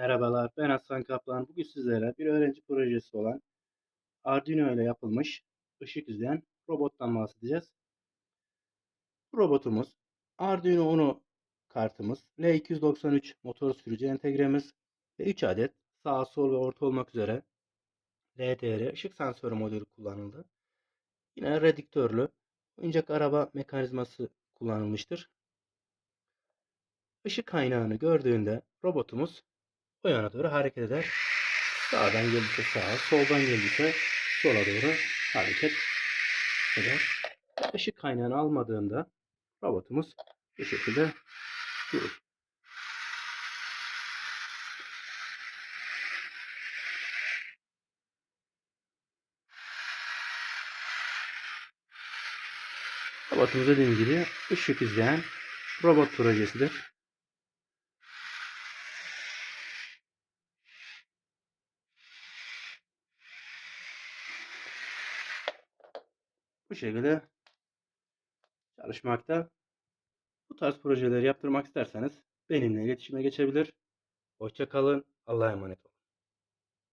Merhabalar, ben Hasan Kaplan. Bugün sizlere bir öğrenci projesi olan Arduino ile yapılmış ışık izleyen robottan bahsedeceğiz. Bu robotumuz Arduino Uno kartımız, L293 motor sürücü entegremiz ve 3 adet sağ, sol ve orta olmak üzere LDR ışık sensörü modülü kullanıldı. Yine redüktörlü oyuncak araba mekanizması kullanılmıştır. Işık kaynağını gördüğünde robotumuz o yana doğru hareket eder. Sağdan geldiyse sağa, soldan geldiyse sola doğru hareket eder. Işık kaynağını almadığında robotumuz bu şekilde durur. Robotumuz dediğim gibi ışık izleyen robot projesidir. Bu şekilde çalışmakta. Bu tarz projeleri yaptırmak isterseniz benimle iletişime geçebilir. Hoşça kalın. Allah'a emanet olun.